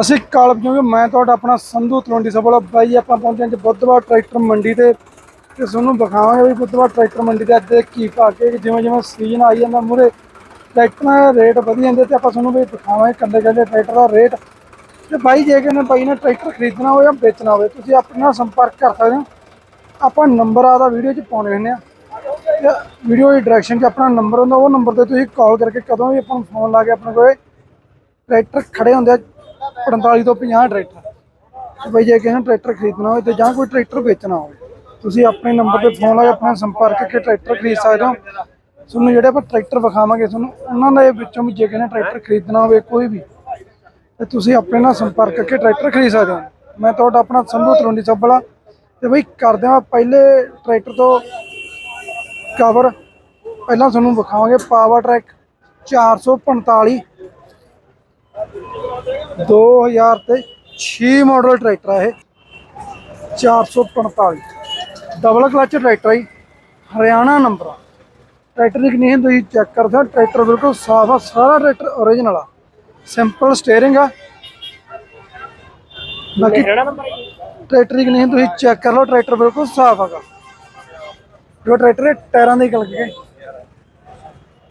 ਅਸੀਂ ਕਾਲਬ ਕਿਉਂਕਿ ਮੈਂ ਤੁਹਾਡਾ ਆਪਣਾ ਸੰਧੂ ਤਲਵੰਡੀ ਸਾਹਿਬ ਵਾਲਾ ਬਾਈ, ਆਪਾਂ ਪਹੁੰਚੇ ਹਾਂ ਅੱਜ ਬੁੱਧਵਾਰ ਟਰੈਕਟਰ ਮੰਡੀ ਤੇ। ਤੇ ਤੁਹਾਨੂੰ ਵਿਖਾਵਾਂਗੇ ਵੀ ਬੁੱਧਵਾਰ ਟਰੈਕਟਰ ਮੰਡੀ ਦੇ ਅੱਜ ਕੀ ਭਾਅ ਕੇ ਜਿਵੇਂ ਜਿਵੇਂ ਸੀਜ਼ਨ ਆਈ ਜਾਂਦਾ ਮੂਰੇ ਟਰੈਕਟਰਾਂ ਦੇ ਰੇਟ ਵਧੀ ਜਾਂਦੇ ਤੇ ਆਪਾਂ ਤੁਹਾਨੂੰ ਵੀ ਦਿਖਾਵਾਂਗੇ ਕੰਡੇ ਕੰਡੇ ਟਰੈਕਟਰ ਦਾ ਰੇਟ। ਤੇ ਬਾਈ, ਜੇ ਕਿਸੇ ਨੇ ਬਾਈ ਨੇ ਟਰੈਕਟਰ ਖਰੀਦਣਾ ਹੋਵੇ ਜਾਂ ਵੇਚਣਾ ਹੋਵੇ, ਤੁਸੀਂ ਆਪਣੇ ਨਾਲ ਸੰਪਰਕ ਕਰ ਸਕਦੇ ਹੋ। ਆਪਾਂ ਨੰਬਰ ਆਦਾ ਵੀਡੀਓ 'ਚ ਪਾਉਣੇ ਹੁੰਦੇ ਆ। ਵੀਡੀਓ ਦੀ ਡਾਇਰੈਕਸ਼ਨ 'ਚ ਆਪਣਾ ਨੰਬਰ ਹੁੰਦਾ, ਉਹ ਨੰਬਰ ਤੇ ਤੁਸੀਂ ਕਾਲ ਕਰਕੇ ਕਦੋਂ ਵੀ ਆਪਾਂ ਨੂੰ ਫੋਨ ਲਾ ਕੇ ਆਪਣੇ ਕੋਲੇ ਟਰੈਕਟਰ ਖੜੇ ਹੁੰਦੇ ਆ। 45 ਤੋਂ 50 ਟਰੈਕਟਰ। ਤੇ ਬਈ ਜੇ ਕਿਸੇ ਨੇ ਟਰੈਕਟਰ ਖਰੀਦਣਾ ਹੋਵੇ ਤੇ ਜਾਂ ਕੋਈ ਟਰੈਕਟਰ ਵੇਚਣਾ ਹੋਵੇ, ਤੁਸੀਂ ਆਪਣੇ ਨੰਬਰ ਤੇ ਫੋਨ ਲਾ ਕੇ ਆਪਣਾ ਸੰਪਰਕ ਕਰਕੇ ਟਰੈਕਟਰ ਖਰੀਦ ਸਕਦੇ ਹੋ। ਤੁਹਾਨੂੰ ਜਿਹੜੇ ਆਪਾਂ ਟਰੈਕਟਰ ਵਿਖਾਵਾਂਗੇ, ਤੁਹਾਨੂੰ ਉਹਨਾਂ ਦੇ ਵਿੱਚੋਂ ਵੀ ਜੇ ਕਿਸੇ ਨੇ ਟਰੈਕਟਰ ਖਰੀਦਣਾ ਹੋਵੇ, ਕੋਈ ਵੀ, ਤੇ ਤੁਸੀਂ ਆਪਣੇ ਨਾਲ ਸੰਪਰਕ ਕਰਕੇ ਟਰੈਕਟਰ ਖਰੀਦ ਸਕਦੇ ਹੋ। ਮੈਂ ਤੁਹਾਡਾ ਆਪਣਾ ਸੰਧੂ ਤਲਵੰਡੀ ਸੱਬਲਾ ਤੇ ਬਈ ਕਰਦੇ ਹਾਂ ਪਹਿਲੇ ਟਰੈਕਟਰ ਤੋਂ ਕਵਰ ਪਹਿਲਾਂ ਤੁਹਾਨੂੰ ਵਿਖਾਵਾਂਗੇ ਪਾਵਰ ਟਰੈਕ 445 2000 ਤੇ 6 ਮਾਡਲ ਟਰੈਕਟਰ ਆ ਇਹ। 445 ਡਬਲ ਕਲਚ ਟਰੈਕਟਰ ਹੈ ਹਰਿਆਣਾ ਨੰਬਰ ਟਰੈਕਟਰ ਦੀ ਕੰਡੀਸ਼ਨ ਤੁਸੀਂ ਚੈੱਕ ਕਰ ਸਕਦੇ ਹੋ ਟਰੈਕਟਰ ਬਿਲਕੁਲ ਸਾਫ਼ ਆ ਸਾਰਾ ਟਰੈਕਟਰ ਓਰੀਜਨਲ ਆ। ਸਿੰਪਲ ਸਟੀਅਰਿੰਗ ਆ। ਬਾਕੀ ਟਰੈਕਟਰ ਦੀ ਕੰਡੀਸ਼ਨ ਤੁਸੀਂ ਚੈੱਕ ਕਰ ਲਓ ਟਰੈਕਟਰ ਬਿਲਕੁਲ ਸਾਫ਼ ਹੈਗਾ। ਜੋ ਟਰੈਕਟਰ ਦੇ ਟਾਇਰਾਂ ਦੇ ਗਲ ਗਏ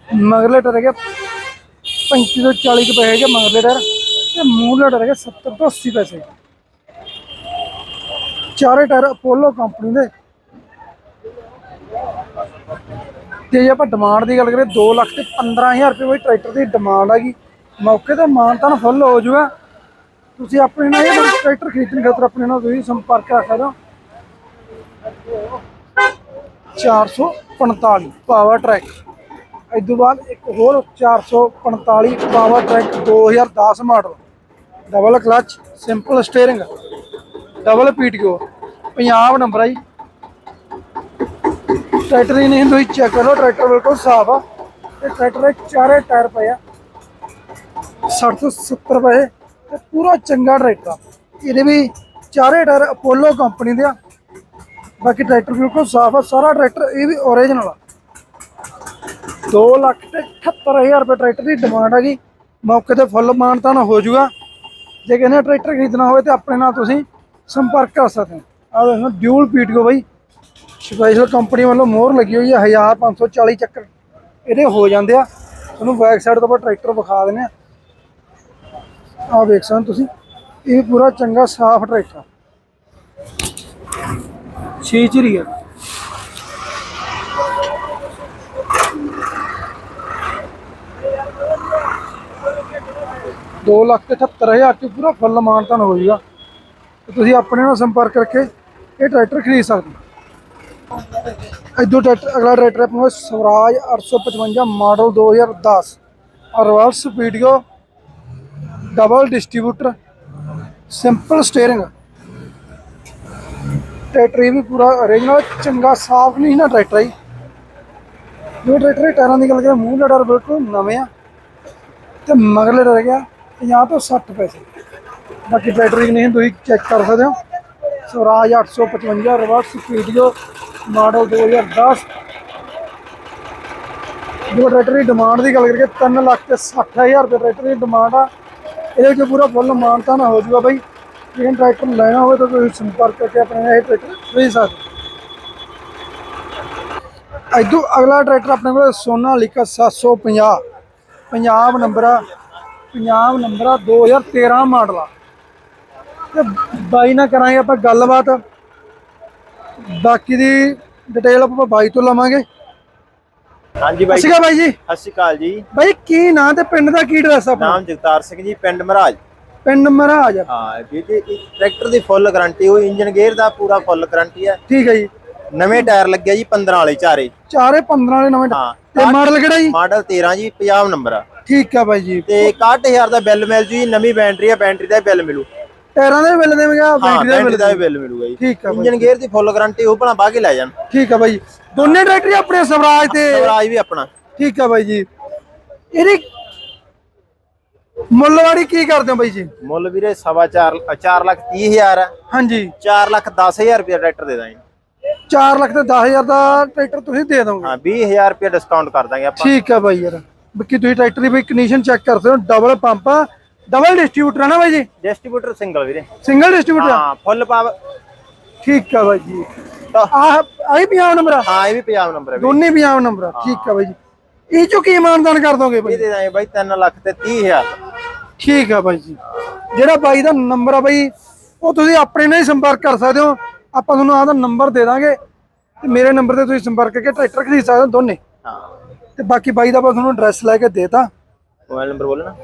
ਮਗਰਲੇ ਟਾਇਰ ਹੈਗੇ 35 ਤੋਂ 40 ਕੁ ਪੈਸੇ ਹੈਗੇ ਮਗਰਲੇ ਟਾਇਰ। ਤੇ ਮੂਹਰਲੇ ਟਾਇਰ ਹੈਗੇ 70 ਤੋਂ 80 ਪੈਸੇ। ਚਾਰੇ ਟਾਇਰ ਅਪੋਲੋ ਕੰਪਨੀ ਦੇ। ਤੇ ਜੇ ਆਪਾਂ ਡਿਮਾਂਡ ਦੀ ਗੱਲ ਕਰੀਏ 2 ਲੱਖ ਤੇ 15000 ਰੁਪਏ ਵਿੱਚ ਟਰੈਕਟਰ ਦੀ ਡਿਮਾਂਡ ਹੈਗੀ। ਮੌਕੇ ਤੇ ਮਾਨ ਤਾਂ ਫੁੱਲ ਹੋ ਜੂਗਾ। ਤੁਸੀਂ ਆਪਣੇ ਨਾਲ ਇਹ ਟਰੈਕਟਰ ਖਰੀਦਣ ਖਾਤਰ ਆਪਣੇ ਨਾਲ ਤੁਸੀਂ ਸੰਪਰਕ ਕਰ ਸਕਦੇ ਹੋ। 445 ਪਾਵਰ ਟਰੈਕ ਇਸ ਤੋਂ ਬਾਅਦ ਇੱਕ ਹੋਰ 445 power track 2010 model double clutch simple steering double PTO Punjab number ਆ ਜੀ। ਟਰੈਕਟਰ ਦੀ ਨਹੀਂ ਤੁਸੀਂ ਚੈੱਕ ਕਰੋ ਟਰੈਕਟਰ ਬਿਲਕੁਲ ਸਾਫ਼ ਆ। ਤੇ ਟਰੈਕਟਰ ਦੇ ਚਾਰੇ ਟਾਇਰ ਪਏ ਆ। 60 ਤੋਂ 70 ਪਏ। ਤੇ ਪੂਰਾ ਚੰਗਾ ਟਰੈਕਟਰ ਆ। ਇਹਦੇ ਵੀ ਚਾਰੇ ਟਾਇਰ ਅਪੋਲੋ ਕੰਪਨੀ ਦੇ ਆ। ਬਾਕੀ ਟਰੈਕਟਰ ਬਿਲਕੁਲ ਸਾਫ਼ ਆ। ਸਾਰਾ ਟਰੈਕਟਰ ਇਹ ਵੀ ਓਰੀਜਨਲ ਆ। 2 ਲੱਖ ਤੇ 78000 ਰੁਪਏ ਟਰੈਕਟਰ ਦੀ ਡਿਮਾਂਡ ਹੈਗੀ ਮੌਕੇ ਤੇ ਫੁੱਲ ਮਾਨਤਾ ਨਾ ਹੋ ਜਾਊਗਾ। ਜੇ ਕਿਸੇ ਨੇ ਟਰੈਕਟਰ ਖਰੀਦਣਾ ਹੋਵੇ ਤੇ ਆਪਣੇ ਨਾਲ ਤੁਸੀਂ ਸੰਪਰਕ ਕਰ ਸਕਦੇ ਹੋ। ਆ ਦੇਖੋ ਡਿਊਲ ਪੀਟਕੋ ਬਾਈ। ਸਪੈਸ਼ਲ ਕੰਪਨੀ ਵੱਲੋਂ ਮੋਹਰ ਲੱਗੀ ਹੋਈ ਹੈ 1540 ਚੱਕਰ। ਇਹਦੇ ਹੋ ਜਾਂਦੇ ਆ। ਤੁਹਾਨੂੰ ਬੈਕ ਸਾਈਡ ਤੋਂ ਆਪਾਂ ਟਰੈਕਟਰ ਵਿਖਾ ਦਿੰਨੇ ਆ। ਆ ਵੇਖ ਸਕਦੇ ਤੁਸੀਂ। ਇਹ ਪੂਰਾ ਚੰਗਾ ਸਾਫ਼ ਟਰੈਕਟਰ ਛੇ ਚਰੀ 2 ਲੱਖ ਤੇ 78000 ਚ ਪੂਰਾ ਫੁੱਲ ਮਾਨਤਨ ਹੋ ਜਾਏਗਾ ਤੁਸੀਂ ਆਪਣੇ ਨਾਲ ਸੰਪਰਕ ਕਰਕੇ ਇਹ ਟਰੈਕਟਰ ਖਰੀਦ ਸਕਦੇ ਹੋ। ਇਦੋਂ ਟਰੈਕਟਰ, ਅਗਲਾ ਟਰੈਕਟਰ ਆਪਣਾ Swaraj 855 model 2010 reverse video, double distributor, simple steering tractor ਵੀ ਪੂਰਾ ਓਰੀਜਨਲ ਚੰਗਾ ਸਾਫ਼ ਨਹੀਂ ਨਾ ਟਰੈਕਟਰ ਹੀ ਜੋ ਟਰੈਕਟਰ ਟਾਇਰਾਂ ਦੀ ਗੱਲ ਕਰਾਂ ਮੂੰਹ ਲੜਾ ਬਿਲਕੁਲ ਨਵੇਂ ਆ। ਤੇ ਮਗਰਲੇ ਰਹਿ ਗਿਆ। 50 ਤੋਂ 60 ਪੈਸੇ। ਬਾਕੀ ਬੈਟਰੀ ਨਹੀਂ, ਤੁਸੀਂ ਚੈੱਕ ਕਰ ਸਕਦੇ ਹੋ। ਸਵਰਾਜ 855 ਰਿਵਰਸ ਵੀਡੀਓ ਮਾਡਲ 2010 ਜੋ ਟਰੈਕਟਰ ਦੀ ਡਿਮਾਂਡ ਦੀ ਗੱਲ ਕਰੀਏ 3 ਲੱਖ ਤੇ 60000 ਰੁਪਏ ਟਰੈਕਟਰ ਦੀ ਡਿਮਾਂਡ ਆ। ਇਹਦੇ ਵਿੱਚ ਪੂਰਾ ਫੁੱਲ ਮਾਨਤਾ ਨਾ ਹੋ ਜਾਊਗਾ ਬਾਈ। ਜੇ ਟਰੈਕਟਰ ਲੈਣਾ ਹੋਵੇ ਤਾਂ ਤੁਸੀਂ ਸੰਪਰਕ ਕਰਕੇ ਆਪਣੇ ਇਹ ਟਰੈਕਟਰ ਖਰੀਦ ਸਕਦੇ ਹੋ। ਇਦੋਂ ਅਗਲਾ ਟਰੈਕਟਰ ਆਪਣੇ ਕੋਲ ਸੋਨਾ ਸੋਨਾਲੀਕਾ 750 ਪੰਜਾਬ ਨੰਬਰ ਆ। ਪੰਜਾਬ ਨੰਬਰ ਆ 2013 ਮਾਡਲ ਆ। ਤੇ ਬਾਈ ਨਾਲ ਕਰਾਂਗੇ ਆਪਾਂ ਗੱਲਬਾਤ। ਬਾਕੀ ਦੀ ਡਿਟੇਲ ਆਪਾਂ ਬਾਈ ਤੋਂ ਲਵਾਂਗੇ। ਹਾਂਜੀ ਬਾਈ ਅਕਾਲ ਬਾਈ ਜੀ। ਸਤਿ ਸ਼੍ਰੀ ਅਕਾਲ ਜੀ। ਬਾਈ ਕੀ ਨਾਂ ਤੇ ਪਿੰਡ ਦਾ ਕੀ ਐਡਰੈਸ ਆਪਣਾ? ਨਾਮ ਜਗਤਾਰ ਸਿੰਘ ਜੀ ਪਿੰਡ ਮਹਾਰਾਜ। ਪਿੰਡ ਮਹਾਰਾਜ ਹਾਂ ਜੀ ਜੀ ਟਰੈਕਟਰ ਦੀ ਫੁੱਲ ਗਾਰੰਟੀ ਹੋਈ ਇੰਜਨ ਗੇਅਰ ਦਾ ਪੂਰਾ ਫੁੱਲ ਗਾਰੰਟੀ ਹੈ ਠੀਕ ਹੈ ਜੀ। ਨਵੇਂ ਟਾਇਰ ਲੱਗਿਆ ਜੀ 15 ਵਾਲੇ ਚਾਰੇ। ਚਾਰੇ 15 ਵਾਲੇ ਨਵੇਂ ਹਾਂ ਤੇ ਮਾਡਲ ਕਿਹੜਾ ਜੀ? ਮਾਡਲ 13 ਜੀ ਪੰਜਾਬ ਨੰਬਰ ਆ। ਠੀਕ ਆ ਬਾਈ ਜੀ। ਤੇ 61000 ਦਾ ਬਿੱਲ ਮਿਲ ਜੂ ਜੀ ਨਵੀਂ ਬੈਟਰੀ ਆ ਬੈਟਰੀ ਦਾ ਬਿੱਲ ਮਿਲੂ। ਟਾਇਰਾਂ ਦੇ ਬਿੱਲ ਦੇਵਾਂਗਾ ਹਾਂ ਬੈਟਰੀ ਦੇ ਬਿੱਲ ਦਾ ਵੀ ਬਿੱਲ ਮਿਲੂਗਾ ਜੀ। ਠੀਕ ਆ ਇੰਜਨ ਗੇਅਰ ਦੀ ਫੁੱਲ ਗਾਰੰਟੀ ਉਹ ਭਲਾ ਬਾਹ ਕੇ ਲੈ ਜਾਣ। ਠੀਕ ਆ ਬਾਈ ਦੋਨੇ ਟਰੈਕਟਰ ਹੀ ਆਪਣੇ ਸਵਰਾਜ ਤੇ। ਸਵਰਾਜ ਵੀ ਆਪਣਾ। ਠੀਕ ਆ ਬਾਈ ਜੀ। ਇਹਦੀ ਮੁੱਲਵਾੜੀ ਕੀ ਕਰਦੇ ਹੋ ਬਾਈ ਜੀ? ਮੁੱਲ ਵੀਰੇ ਸਵਾ 4 4 ਲੱਖ 30 ਹਜ਼ਾਰ ਆ। ਹਾਂਜੀ। 4 ਲੱਖ 10000 ਰੁਪਏ ਟਰੈਕਟਰ ਦੇ ਦਾਂਗੇ। 4 ਲੱਖ ਤੇ 10000 ਦਾ ਟਰੈਕਟਰ ਤੁਸੀਂ ਦੇ ਦੋਗੇ। ਹਾਂ 20000 ਰੁਪਏ ਡਿਸਕਾਊਂਟ ਕਰ ਦਾਂਗੇ ਆਪਾਂ। ਠੀਕ ਆ ਬਾਈ ਯਾਰ। ਬਾਕੀ ਤੁਸੀਂ ਟਰੈਕਟਰ ਦੀ ਬਈ ਕੰਡੀਸ਼ਨ ਚੈੱਕ ਕਰ ਸਕਦੇ ਹੋ ਡਬਲ ਪੰਪ ਆ। ਡਬਲ ਡਿਸਟ੍ਰੀਬਿਊਟਰ ਹੈ ਨਾ ਬਾਈ ਜੀ? ਡਿਸਟ੍ਰੀਬਿਊਟਰ ਸਿੰਗਲ ਵੀਰੇ। ਸਿੰਗਲ ਡਿਸਟ੍ਰੀਬਿਊਟਰ ਹਾਂ ਫੁੱਲ ਪਾਵਰ ਠੀਕ ਆ ਬਾਈ ਜੀ। ਆਹ ਆਹੀ ਪੰਜਾਬ ਨੰਬਰ ਆ? ਹਾਂ ਇਹ ਵੀ ਪੰਜਾਬ ਨੰਬਰ ਹੈ ਦੋਨੇ ਪੰਜਾਬ ਨੰਬਰ ਆ। ਠੀਕ ਆ ਬਾਈ ਜੀ। ਇਹ ਚੋਂ ਕੀ ਇਮਾਨਦਾਨ ਕਰ ਦੋਗੇ ਬਾਈ? ਇਹ ਦੇ ਦਾਂਗੇ ਬਾਈ 3 ਲੱਖ ਤੇ 30000 ਠੀਕ ਆ ਬਾਈ ਜੀ। ਜਿਹੜਾ ਬਾਈ ਦਾ ਨੰਬਰ ਆ ਬਾਈ ਉਹ ਤੁਸੀਂ ਆਪਣੇ ਨਾਲ ਹੀ ਸੰਪਰਕ ਕਰ ਸਕਦੇ ਹੋ। ਆਪਾਂ ਤੁਹਾਨੂੰ ਆਹ ਦਾ ਨੰਬਰ ਦੇ ਦਾਂਗੇ। ਤੇ ਮੇਰੇ ਨੰਬਰ ਤੇ ਤੁਸੀਂ ਸੰਪਰਕ ਕਰਕੇ ਟਰੈਕਟਰ ਖਰੀਦ ਸਕਦੇ ਹੋ ਦੋਨੇ। ਹਾਂ। ਤੇ ਬਾਕੀ ਬਾਈ ਦਾ ਆਪਾਂ ਤੁਹਾਨੂੰ ਐਡਰੈਸ ਲੈ ਕੇ ਦੇਤਾ ਮੋਬਾਈਲ ਨੰਬਰ ਬੋਲਣਾ।